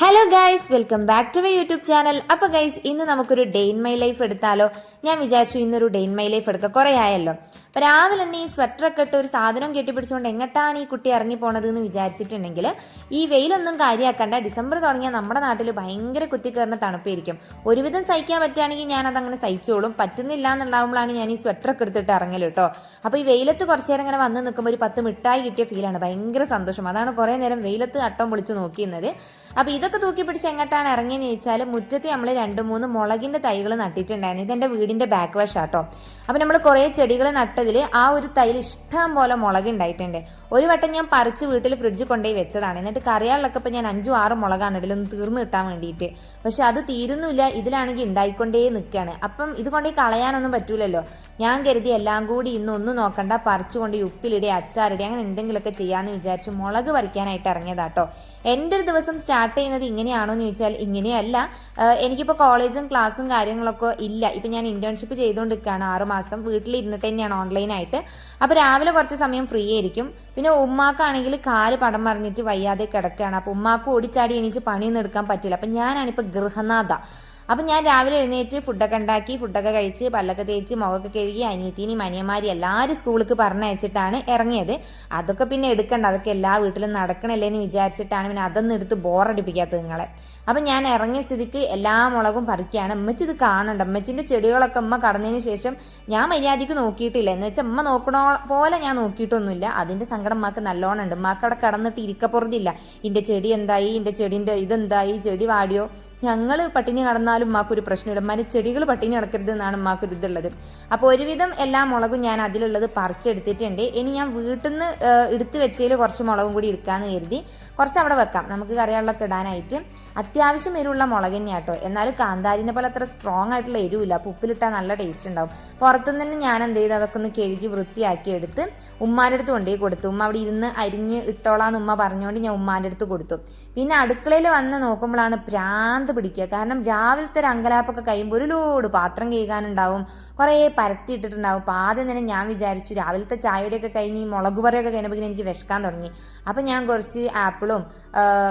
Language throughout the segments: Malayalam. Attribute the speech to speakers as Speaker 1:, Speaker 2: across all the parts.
Speaker 1: Hello guys welcome back to my YouTube channel അപ്പോൾ ഗൈസ് ഇന്ന് നമുക്കൊരു ഡേ ഇൻ മൈ ലൈഫ് എടുത്താലോ? ഞാൻ വിചാരിച്ചു ഇന്നൊരു ഡേ ഇൻ മൈ ലൈഫ് എടുക്കുക കുറേ ആയല്ലോ. അപ്പോൾ രാവിലെ തന്നെ ഈ സ്വെറ്ററൊക്കെ ഇട്ട് ഒരു സാധനം കെട്ടിപ്പിടിച്ചുകൊണ്ട് എങ്ങോട്ടാണ് ഈ കുട്ടി ഇറങ്ങി പോണത് എന്ന് വിചാരിച്ചിട്ടുണ്ടെങ്കിൽ ഈ വെയിലൊന്നും കാര്യമാക്കണ്ട ഡിസംബർ തുടങ്ങിയാൽ നമ്മുടെ നാട്ടിൽ ഭയങ്കര കുത്തിക്കയറുന്ന തണുപ്പായിരിക്കും. ഒരുവിധം സഹിക്കാൻ പറ്റുകയാണെങ്കിൽ ഞാൻ അതങ്ങനെ സഹിച്ചോളും. പറ്റുന്നില്ല എന്നുണ്ടാകുമ്പോഴാണ് ഞാൻ ഈ സ്വെറ്ററൊക്കെ എടുത്തിട്ട് ഇറങ്ങൽ കേട്ടോ. അപ്പോൾ ഈ വെയിലത്ത് കുറച്ച് നേരം ഇങ്ങനെ വന്ന് നിൽക്കുമ്പോൾ ഒരു പത്ത് മിഠായി കിട്ടിയ ഫീലാണ് ഭയങ്കര സന്തോഷം. അതാണ് കുറേ നേരം വെയിലത്ത് അട്ടം പൊളിച്ച് നോക്കിയിരുന്നത്. അപ്പോൾ ഇതൊക്കെ തൂക്കി പിടിച്ച് എങ്ങോട്ടാണ് ഇറങ്ങിയെന്ന് ചോദിച്ചാൽ മുറ്റത്ത് നമ്മൾ രണ്ട് മൂന്ന് മുളകിന്റെ തൈകൾ നട്ടിട്ടുണ്ടായിരുന്നു. ഇതെന്റെ വീടിന്റെ ബാക്ക് വശാട്ടോ. അപ്പോൾ നമ്മൾ കുറേ ചെടികൾ നട്ടതിൽ ആ ഒരു തൈയിൽ ഇഷ്ടം പോലെ മുളക് ഉണ്ടായിട്ടുണ്ട് ഒരു വട്ടം ഞാൻ പറിച്ച് വീട്ടിൽ ഫ്രിഡ്ജ് കൊണ്ടുപോയി വെച്ചതാണ്. എന്നിട്ട് കറിയാളിലൊക്കെ ഇപ്പോൾ ഞാൻ അഞ്ചും ആറ് മുളകാണ് ഇതിലൊന്ന് തീർന്നു കിട്ടാൻ വേണ്ടിയിട്ട്. പക്ഷെ അത് തീരുന്നില്ല ഇതിലാണെങ്കിൽ ഉണ്ടായിക്കൊണ്ടേ നിൽക്കുകയാണ് അപ്പം ഇത് കൊണ്ടുപോയി കളയാനൊന്നും പറ്റൂലല്ലോ. ഞാൻ കരുതി എല്ലാം കൂടി ഇന്ന് ഒന്നും നോക്കണ്ട പറിച്ചുകൊണ്ട് ഉപ്പിലിടെ അച്ചാറിടെ അങ്ങനെ എന്തെങ്കിലുമൊക്കെ ചെയ്യാമെന്ന് വിചാരിച്ച് മുളക് പറിക്കാനായിട്ട് ഇറങ്ങിയതാട്ടോ. എന്റെ ഒരു ദിവസം സ്റ്റാർട്ട് ചെയ്യുന്നത് ഇങ്ങനെയാണോ എന്ന് ചോദിച്ചാൽ ഇങ്ങനെയല്ല. എനിക്കിപ്പോൾ കോളേജും ക്ലാസ്സും കാര്യങ്ങളൊക്കെ ഇല്ല. ഇപ്പം ഞാൻ ഇന്റേൺഷിപ്പ് ചെയ്തുകൊണ്ടിരിക്കുകയാണ് ആറുമാസം വീട്ടിലിരുന്നിട്ട് തന്നെയാണ് ഓൺലൈനായിട്ട് അപ്പോൾ രാവിലെ കുറച്ച് സമയം ഫ്രീ ആയിരിക്കും. പിന്നെ ഉമ്മാക്കാണെങ്കിൽ കാൽ പടം പറഞ്ഞിട്ട് വയ്യാതെ കിടക്കുകയാണ്. അപ്പോൾ ഉമ്മാക്ക് ഓടിച്ചാടി എണീച്ച് പണിയൊന്നും എടുക്കാൻ പറ്റില്ല. അപ്പം ഞാനാണിപ്പോൾ ഗൃഹനാഥ. അപ്പം ഞാൻ രാവിലെ എഴുന്നേറ്റ് ഫുഡൊക്കെ ഉണ്ടാക്കി ഫുഡൊക്കെ കഴിച്ച് പല്ലൊക്കെ തേച്ച് മുഖമൊക്കെ കഴുകി അനിയത്തിനെയും അനിയന്മാരും എല്ലാവരും സ്കൂളിലേക്ക് പറഞ്ഞയച്ചിട്ടാണ് ഇറങ്ങിയത്. അതൊക്കെ പിന്നെ എടുക്കണ്ട അതൊക്കെ എല്ലാ വീട്ടിലും നടക്കണല്ലേ എന്ന് വിചാരിച്ചിട്ടാണ് പിന്നെ അതൊന്നും എടുത്ത് ബോറടിപ്പിക്കാത്തത് നിങ്ങളെ. അപ്പം ഞാൻ ഇറങ്ങിയ സ്ഥിതിക്ക് എല്ലാ മുളകും പറിക്കുകയാണ്. അമ്മച്ചി ഇത് കാണണ്ട. അമ്മച്ചിന്റെ ചെടികളൊക്കെ അമ്മ കടന്നതിന് ശേഷം ഞാൻ മര്യാദയ്ക്ക് നോക്കിയിട്ടില്ല. എന്ന് വെച്ചാൽ അമ്മ നോക്കണോ പോലെ ഞാൻ നോക്കിയിട്ടൊന്നുമില്ല. അതിന്റെ സങ്കടം മാക്ക് നല്ലോണം ഉണ്ട്. മാക്കവിടെ അവിടെ കടന്നിട്ട് ഇരിക്കപ്പുറത്തില്ല ഇന്റെ ചെടി എന്തായി? ഇന്റെ ചെടീന്റെ ഇതെന്തായി? ചെടി വാടിയോ? ഞങ്ങൾ പട്ടിണി കടന്നാലും ഉമ്മാക്കൊരു പ്രശ്നമില്ല. ഉമ്മാന്റെ ചെടികൾ പട്ടിണി കിടക്കരുത് എന്നാണ് ഉമ്മാക്കൊരു ഇതുള്ളത്. അപ്പോൾ ഒരുവിധം എല്ലാ മുളകും ഞാൻ അതിലുള്ളത് പറിച്ചെടുത്തിട്ടുണ്ട്. ഇനി ഞാൻ വീട്ടിൽ നിന്ന് എടുത്ത് വെച്ചതിൽ കുറച്ച് മുളകും കൂടി എടുക്കാമെന്ന് കരുതി. കുറച്ച് അവിടെ വെക്കാം. നമുക്ക് കറികളിലൊക്കെ ഇടാനായിട്ട്. അത്യാവശ്യം എരിവുള്ള മുളക് തന്നെയാണ് കേട്ടോ എന്നാലും കാന്താരിനെ പോലെ അത്ര സ്ട്രോങ് ആയിട്ടുള്ള എരിവില്ല. അപ്പോൾ ഉപ്പിലിട്ടാൽ നല്ല ടേസ്റ്റ് ഉണ്ടാവും. പുറത്തുനിന്ന് തന്നെ ഞാൻ എന്ത് ചെയ്തു? അതൊക്കെ ഒന്ന് കഴുകി വൃത്തിയാക്കി എടുത്ത് ഉമ്മാന്റെ അടുത്ത് കൊണ്ടുപോയി കൊടുത്തു. ഉമ്മ അവിടെ ഇരുന്ന് അരിഞ്ഞ് ഇട്ടോളാന്ന് ഉമ്മ പറഞ്ഞുകൊണ്ട് ഞാൻ ഉമ്മാന്റെ അടുത്ത് കൊടുത്തു. പിന്നെ അടുക്കളയിൽ വന്ന് നോക്കുമ്പോഴാണ് ഭ്രാന്ത് പിടിക്കുക. കാരണം രാവിലത്തെ ഒരു അങ്കലാപ്പൊക്കെ കഴിയുമ്പോൾ ഒരു ലോഡ് പാത്രം കഴുകാനുണ്ടാവും. കുറേ പരത്തി ഇട്ടിട്ടുണ്ടാവും. അപ്പോൾ ആദ്യം തന്നെ ഞാൻ വിചാരിച്ചു രാവിലത്തെ ചായയുടെയൊക്കെ കഴിഞ്ഞ് ഈ മുളക് പറയൊക്കെ കഴിഞ്ഞപ്പോൾ എനിക്ക് വിശക്കാൻ തുടങ്ങി. അപ്പം ഞാൻ കുറച്ച് ആപ്പിളും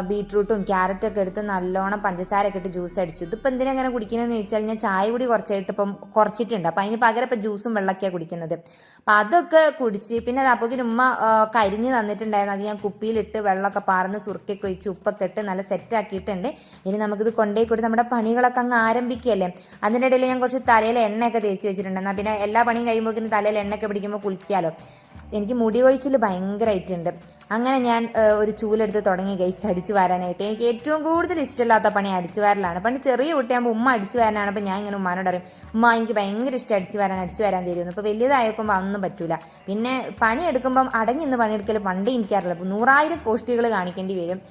Speaker 1: ബീട്രൂട്ടും ക്യാരറ്റൊക്കെ എടുത്ത് നല്ലോണം പഞ്ചസാരയൊക്കെ ഇട്ട് ജ്യൂസ് അടിച്ചു. ഇതിപ്പോൾ എന്തിനാ അങ്ങനെ കുടിക്കണമെന്ന് ചോദിച്ചാൽ ഞാൻ ചായ കൂടി കുറച്ചായിട്ട് ഇപ്പം കുറച്ചിട്ടുണ്ട്. അപ്പം അതിന് പകരം ഇപ്പം ജ്യൂസും വെള്ളമൊക്കെയാണ് കുടിക്കുന്നത്. അപ്പം അതൊക്കെ കുടിച്ച് പിന്നെ അത് അപ്പോൾ ഉമ്മ കരിഞ്ഞ് തന്നിട്ടുണ്ടായിരുന്നു. അത് ഞാൻ കുപ്പിയിലിട്ട് വെള്ളമൊക്കെ പാർന്ന് സുറുക്കൊക്കെ ഒഴിച്ച് ഉപ്പൊക്കെ ഇട്ട് നല്ല സെറ്റ് ആക്കിയിട്ടുണ്ട്. ഇനി നമുക്കിത് കൊണ്ടുപോയി കൊടുത്ത് നമ്മുടെ പണികളൊക്കെ അങ്ങ് ആരംഭിക്കുകയല്ലേ അതിന്റെ ഇടയിൽ ഞാൻ കുറച്ച് തലയിൽ എണ്ണയൊക്കെ തേച്ച് വെച്ചിട്ടുണ്ട്. പിന്നെ എല്ലാ പണിയും കഴിയുമ്പോൾ തലയിൽ എണ്ണയൊക്കെ പിടിക്കുമ്പോൾ കുളിക്കാമല്ലോ എനിക്ക് മുടി കൊഴിച്ചിൽ ഭയങ്കരമായിട്ടുണ്ട് അങ്ങനെ ഞാൻ ഒരു ചൂലെടുത്ത് തുടങ്ങി ഗൈസ് അടിച്ചു വരാനായിട്ട്. എനിക്ക് ഏറ്റവും കൂടുതൽ ഇഷ്ടമില്ലാത്ത പണി അടിച്ചു വരലാണ്. പണ്ട് ചെറിയ കുട്ടിയാകുമ്പോൾ ഉമ്മ അടിച്ചു വരാനാണ്. അപ്പോൾ ഞാൻ ഇങ്ങനെ ഉമ്മാനോട് പറയും ഉമ്മ എനിക്ക് ഭയങ്കര ഇഷ്ടം അടിച്ചു വരാൻ അടിച്ചു വരാൻ തരുമെന്ന്. അപ്പോൾ വലിയതായപ്പോൾ അതൊന്നും പറ്റില്ല പിന്നെ പണിയെടുക്കുമ്പം അടങ്ങി നിന്ന് പണിയെടുക്കൽ പണ്ടേ എനിക്കറിയില്ല. അപ്പോൾ നൂറായിരം കോഷ്ടികൾ കാണിക്കേണ്ടി വരും.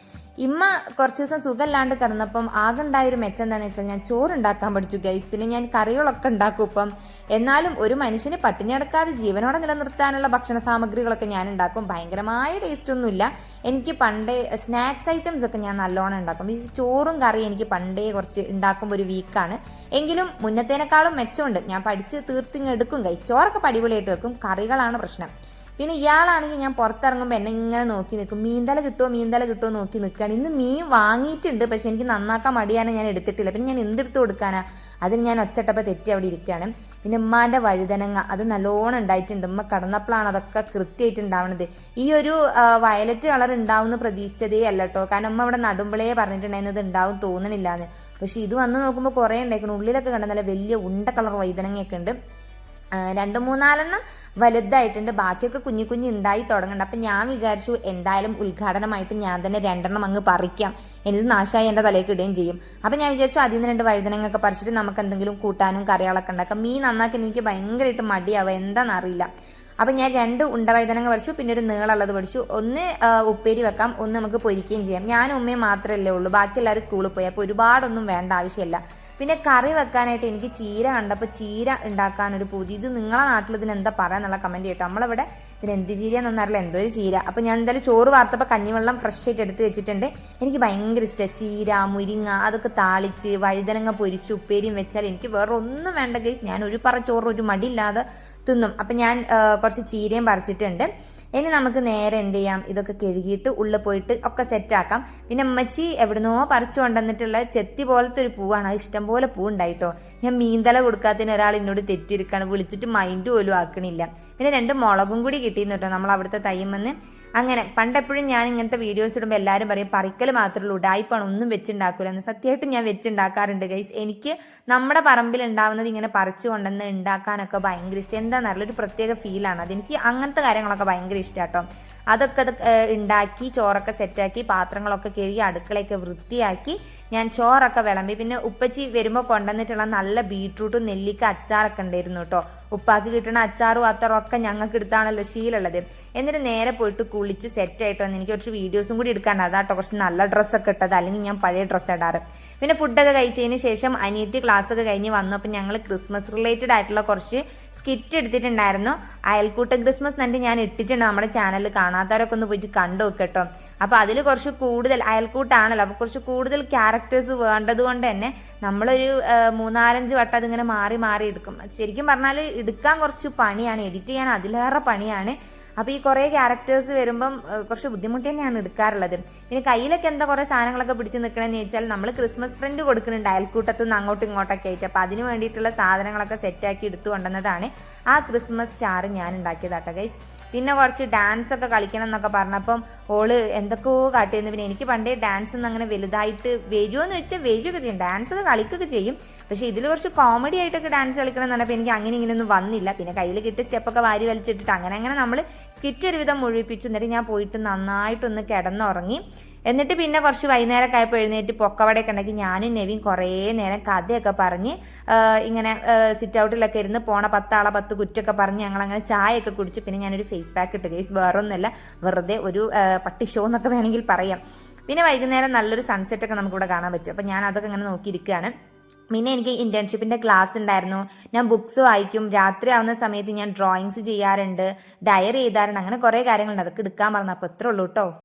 Speaker 1: ഇമ്മ കുറച്ച് ദിവസം സുഖമില്ലാണ്ട് കിടന്നപ്പം ആകെ ഉണ്ടായ ഒരു മെച്ചം എന്താണെന്ന് വെച്ചാൽ ഞാൻ ചോറ് ഉണ്ടാക്കാൻ പഠിച്ചു ഗൈസ് പിന്നെ ഞാൻ കറികളൊക്കെ ഉണ്ടാക്കും ഇപ്പം. എന്നാലും ഒരു മനുഷ്യന് പട്ടിണി അടക്കാതെ ജീവനോടെ നിലനിർത്താനുള്ള ഭക്ഷണ സാമഗ്രികളൊക്കെ ഞാൻ ഉണ്ടാക്കും. ഭയങ്കരമായ ടേസ്റ്റ് ഒന്നുമില്ല എനിക്ക് പണ്ടേ സ്നാക്സ് ഐറ്റംസ് ഒക്കെ ഞാൻ നല്ലോണം ഉണ്ടാക്കും. ഈ ചോറും കറിയും എനിക്ക് പണ്ടേ കുറച്ച് ഉണ്ടാക്കുമ്പോൾ ഒരു വീക്കാണ് എങ്കിലും മുന്നത്തേനേക്കാളും മെച്ചമുണ്ട്. ഞാൻ പഠിച്ച് തീർത്തിങ്ങെടുക്കും ഗൈസ് ചോറൊക്കെ പടിപൊളിയായിട്ട് വെക്കും. കറികളാണ് പ്രശ്നം. പിന്നെ ഇയാളാണെങ്കിൽ ഞാൻ പുറത്തിറങ്ങുമ്പോൾ എന്നെ ഇങ്ങനെ നോക്കി നിൽക്കും. മീന്തല കിട്ടുമോ മീന്തല കിട്ടുമോ നോക്കി നിൽക്കുകയാണ്. ഇന്ന് മീൻ വാങ്ങിയിട്ടുണ്ട് പക്ഷെ എനിക്ക് നന്നാക്കാൻ മടിയാണ് ഞാൻ എടുത്തിട്ടില്ല. പിന്നെ ഞാൻ എന്തെടുത്ത് കൊടുക്കാനാ? അതിന് ഞാൻ ഒച്ചട്ടപ്പോൾ തെറ്റി അവിടെ ഇരിക്കുകയാണ്. പിന്നെ ഉമ്മാന്റെ വഴുതനങ്ങ അത് നല്ലോണം ഉണ്ടായിട്ടുണ്ട്. ഉമ്മ കടന്നപ്പോഴാണ് അതൊക്കെ കൃത്യമായിട്ട് ഉണ്ടാവുന്നത് ഈ ഒരു വയലറ്റ് കളർ ഉണ്ടാവുമെന്ന് പ്രതീക്ഷിച്ചതേ അല്ല കേട്ടോ. കാരണം ഉമ്മ ഇവിടെ നടുമ്പളേ പറഞ്ഞിട്ടുണ്ടായിരുന്നത് ഉണ്ടാവും തോന്നണില്ല എന്ന് പക്ഷെ ഇത് വന്ന് നോക്കുമ്പോൾ കുറേ ഉണ്ടായിരിക്കണം ഉള്ളിലൊക്കെ കണ്ട നല്ല വലിയ ഉണ്ട കളർ വഴുതനങ്ങയൊക്കെ ഉണ്ട്. രണ്ട് മൂന്നാലെണ്ണം വലുതായിട്ടുണ്ട്. ബാക്കിയൊക്കെ കുഞ്ഞു കുഞ്ഞു ഉണ്ടായി തുടങ്ങുന്നുണ്ട്. അപ്പം ഞാൻ വിചാരിച്ചു എന്തായാലും ഉദ്ഘാടനമായിട്ട് ഞാൻ തന്നെ രണ്ടെണ്ണം അങ്ങ് പറിക്കാം. എനിക്ക് നാശമായി എന്റെ തലയ്ക്ക് ഇടുകയും ചെയ്യും. അപ്പം ഞാൻ വിചാരിച്ചു അതിൽ നിന്ന് രണ്ട് വഴുതനങ്ങൊക്കെ പറിച്ചിട്ട് നമുക്ക് എന്തെങ്കിലും കൂട്ടാനും കറികളൊക്കെ ഉണ്ടാക്കാം. മീൻ നന്നാക്കാൻ എനിക്ക് ഭയങ്കരമായിട്ട് മടിയാവുക എന്താണെന്നറിയില്ല അപ്പം ഞാൻ രണ്ട് ഉണ്ട വഴുതനങ്ങ പഠിച്ചു പിന്നെ ഒരു നീളമുള്ളത് പഠിച്ചു ഒന്ന് ഉപ്പേരി വെക്കാം. ഒന്ന് നമുക്ക് പൊരിക്കുകയും ചെയ്യാം. ഞാനും ഉമ്മയും മാത്രമല്ലേ ഉള്ളൂ. ബാക്കി എല്ലാവരും സ്കൂളിൽ പോയി. അപ്പോൾ ഒരുപാടൊന്നും വേണ്ട ആവശ്യമില്ല. പിന്നെ കറി വെക്കാനായിട്ട് എനിക്ക് ചീര കണ്ടപ്പോൾ ചീര ഉണ്ടാക്കാനൊരു പുതിയ ഇത് നിങ്ങളെ നാട്ടിൽ ഇതിന് എന്താ പറയുക എന്നുള്ള കമന്റ് ചെയ്യട്ടോ നമ്മളിവിടെ ഇതിന് എന്ത് ചീരയാണെന്ന് അറിയില്ല. എന്തോ ഒരു ചീര. അപ്പോൾ ഞാൻ എന്തായാലും ചോറ് വാർത്തപ്പോൾ കഞ്ഞിവെള്ളം ഫ്രഷ് ആയിട്ട് എടുത്ത് വെച്ചിട്ടുണ്ട്. എനിക്ക് ഭയങ്കര ഇഷ്ടമാണ് ചീര മുരിങ്ങ അതൊക്കെ താളിച്ച് വഴുതനങ്ങ പൊരിച്ച് ഉപ്പേരിയും വെച്ചാൽ എനിക്ക് വേറെ ഒന്നും വേണ്ട ഗൈസ് ഞാൻ ഒരു പറ ചോറ് ഒരു മടിയില്ലാതെ തിന്നും. അപ്പം ഞാൻ കുറച്ച് ചീരയും പറിച്ചിട്ടുണ്ട്. ഇനി നമുക്ക് നേരെ എന്ത് ചെയ്യാം? ഇതൊക്കെ കഴുകിയിട്ട് ഉള്ളിൽ പോയിട്ട് ഒക്കെ സെറ്റാക്കാം പിന്നെ അമ്മച്ചി എവിടുന്നോ പറിച്ചു കൊണ്ടുവന്നിട്ടുള്ള ചെത്തി പോലത്തെ ഒരു പൂവാണ്. അത് ഇഷ്ടംപോലെ പൂ ഉണ്ടായിട്ടോ ഞാൻ മീന്തല കൊടുക്കാത്തതിന് ഒരാൾ എന്നോട് തെറ്റിരിക്കണം വിളിച്ചിട്ട് മൈൻഡ് പോലും ആക്കണില്ല. പിന്നെ രണ്ട് മുളകും കൂടി കിട്ടിയിരുന്നു കേട്ടോ. നമ്മൾ അവിടുത്തെ തയ്യമെന്ന് അങ്ങനെ പണ്ടെപ്പോഴും ഞാൻ ഇങ്ങനത്തെ വീഡിയോസ് ഇടുമ്പോൾ എല്ലാവരും പറയും പറിക്കൽ മാത്രമേ ഉള്ളൂ ഉടായിപ്പാണ് ഒന്നും വെച്ചുണ്ടാക്കൂല എന്ന്. സത്യമായിട്ട് ഞാൻ വെച്ചുണ്ടാക്കാറുണ്ട് ഗൈസ് എനിക്ക് നമ്മുടെ പറമ്പിൽ ഉണ്ടാവുന്നത് ഇങ്ങനെ പറിച്ചു കൊണ്ടുവന്ന് ഉണ്ടാക്കാനൊക്കെ ഭയങ്കര ഇഷ്ടം. എന്താണെന്നറിയില്ല ഒരു പ്രത്യേക ഫീലാണ് അതെനിക്ക് അങ്ങനത്തെ കാര്യങ്ങളൊക്കെ ഭയങ്കര ഇഷ്ടം കേട്ടോ അതൊക്കെ ഉണ്ടാക്കി ചോറൊക്കെ സെറ്റാക്കി പാത്രങ്ങളൊക്കെ കഴുകി അടുക്കളയൊക്കെ വൃത്തിയാക്കി ഞാൻ ചോറൊക്കെ വിളമ്പി. പിന്നെ ഉപ്പച്ചി വരുമ്പോൾ കൊണ്ടുവന്നിട്ടുള്ള നല്ല ബീട്രൂട്ടും നെല്ലിക്ക അച്ചാറൊക്കെ ഉണ്ടായിരുന്നു കേട്ടോ ഉപ്പാക്ക് കിട്ടണ അച്ചാറും അത്തറും ഒക്കെ ഞങ്ങൾക്ക് എടുത്താണല്ലോ ശീലമുള്ളത്. എന്നിട്ട് നേരെ പോയിട്ട് കുളിച്ച് സെറ്റായിട്ട് വന്ന് എനിക്ക് കുറച്ച് വീഡിയോസും കൂടി എടുക്കാണ്ട് അതാട്ടോ കുറച്ച് നല്ല ഡ്രസ്സൊക്കെ ഇട്ടത്. അല്ലെങ്കിൽ ഞാൻ പഴയ ഡ്രസ്സ് ഇടാറ്. പിന്നെ ഫുഡൊക്കെ കഴിച്ചതിന് ശേഷം അനിയത്തി ക്ലാസ്സൊക്കെ കഴിഞ്ഞ് വന്നപ്പോൾ ഞങ്ങൾ ക്രിസ്മസ് റിലേറ്റഡ് ആയിട്ടുള്ള കുറച്ച് സ്കിറ്റ് എടുത്തിട്ടുണ്ടായിരുന്നു. അയൽക്കൂട്ട ക്രിസ്മസ് എന്നിട്ട് ഞാൻ ഇട്ടിട്ടുണ്ട്. നമ്മുടെ ചാനലിൽ കാണാത്തവരൊക്കെ ഒന്ന് പോയിട്ട് കണ്ടു നോക്കട്ടോ അപ്പോൾ അതിൽ കുറച്ച് കൂടുതൽ അയൽക്കൂട്ടാണല്ലോ. അപ്പോൾ കുറച്ച് കൂടുതൽ ക്യാരക്ടേഴ്സ് വേണ്ടത് കൊണ്ട് തന്നെ നമ്മളൊരു മൂന്നാലഞ്ച് വട്ടം അതിങ്ങനെ മാറി മാറി എടുക്കും. ശരിക്കും പറഞ്ഞാൽ എടുക്കാൻ കുറച്ച് പണിയാണ് എഡിറ്റ് ചെയ്യാൻ അതിലേറെ പണിയാണ്. അപ്പോൾ ഈ കുറേ ക്യാരക്ടേഴ്സ് വരുമ്പം കുറച്ച് ബുദ്ധിമുട്ട് തന്നെയാണ് എടുക്കാറുള്ളത്. പിന്നെ കയ്യിലൊക്കെ എന്താ കുറേ സാധനങ്ങളൊക്കെ പിടിച്ച് നിൽക്കണമെന്ന് ചോദിച്ചാൽ നമ്മൾ ക്രിസ്മസ് ഫ്രണ്ട് കൊടുക്കുന്നുണ്ട് അയൽക്കൂട്ടത്തു നിന്ന് അങ്ങോട്ടും ഇങ്ങോട്ടൊക്കെ ആയിട്ട്. അപ്പോൾ അതിന് വേണ്ടിയിട്ടുള്ള സാധനങ്ങളൊക്കെ സെറ്റാക്കി എടുത്തു കൊണ്ടുവന്നതാണ് ആ ക്രിസ്മസ് സ്റ്റാർ ഞാൻ ഉണ്ടാക്കിയതാട്ടോ ഗൈസ് പിന്നെ കുറച്ച് ഡാൻസ് ഒക്കെ കളിക്കണം എന്നൊക്കെ പറഞ്ഞപ്പം ഓൾ എന്തൊക്കെയോ കാട്ടിയെന്ന്. പിന്നെ എനിക്ക് പണ്ടേ ഡാൻസ് ഒന്നും അങ്ങനെ വലുതായിട്ട് വരുമോ എന്ന് വെച്ചാൽ വരികയൊക്കെ ചെയ്യും. ഡാൻസ് ഒക്കെ കളിക്കുകയൊക്കെ ചെയ്യും. പക്ഷേ ഇതിൽ കുറച്ച് കോമഡി ആയിട്ടൊക്കെ ഡാൻസ് കളിക്കണം എന്ന് പറഞ്ഞപ്പോൾ എനിക്ക് അങ്ങനെ ഇങ്ങനെയൊന്നും വന്നില്ല. പിന്നെ കയ്യിൽ കിട്ടിയ സ്റ്റെപ്പൊക്കെ വാരി വലിച്ചിട്ടിട്ട് അങ്ങനെ അങ്ങനെ നമ്മൾ സ്കിറ്റ് ഒരുവിധം മുഴുവിപ്പിച്ചു. എന്നിട്ട് ഞാൻ പോയിട്ട് നന്നായിട്ടൊന്ന് കിടന്നുറങ്ങി. എന്നിട്ട് പിന്നെ കുറച്ച് വൈകുന്നേരമൊക്കെ ആയപ്പോൾ എഴുന്നേറ്റ് പൊക്കവടയൊക്കെ ഉണ്ടെങ്കിൽ ഞാനും നെവിയും കുറേ നേരം കഥയൊക്കെ പറഞ്ഞ് ഇങ്ങനെ സിറ്റ് ഔട്ടിലൊക്കെ ഇരുന്ന് പോണ പത്താളെ പത്ത് കുറ്റൊക്കെ പറഞ്ഞ് ഞങ്ങളങ്ങനെ ചായയൊക്കെ കുടിച്ച് പിന്നെ ഞാനൊരു ഫേസ് പാക്ക് ഇട്ട്. ഗൈസ് വേറൊന്നുമല്ല വെറുതെ ഒരു പട്ടി ഷോ എന്നൊക്കെ വേണമെങ്കിൽ പറയാം. പിന്നെ വൈകുന്നേരം നല്ലൊരു സൺസെറ്റ് ഒക്കെ നമുക്കിവിടെ കാണാൻ പറ്റും. അപ്പം ഞാൻ അതൊക്കെ ഇങ്ങനെ നോക്കിയിരിക്കുകയാണ്. പിന്നെ എനിക്ക് ഇന്റേൺഷിപ്പിന്റെ ക്ലാസ് ഉണ്ടായിരുന്നു. ഞാൻ ബുക്സ് വായിക്കും. രാത്രി ആവുന്ന സമയത്ത് ഞാൻ ഡ്രോയിങ്സ് ചെയ്യാറുണ്ട്. ഡയറി എഴുതാറുണ്ട്. അങ്ങനെ കുറേ കാര്യങ്ങളുണ്ട്. അതൊക്കെ എടുക്കാൻ പറഞ്ഞു അപ്പോൾ എത്ര ഉള്ളൂ കേട്ടോ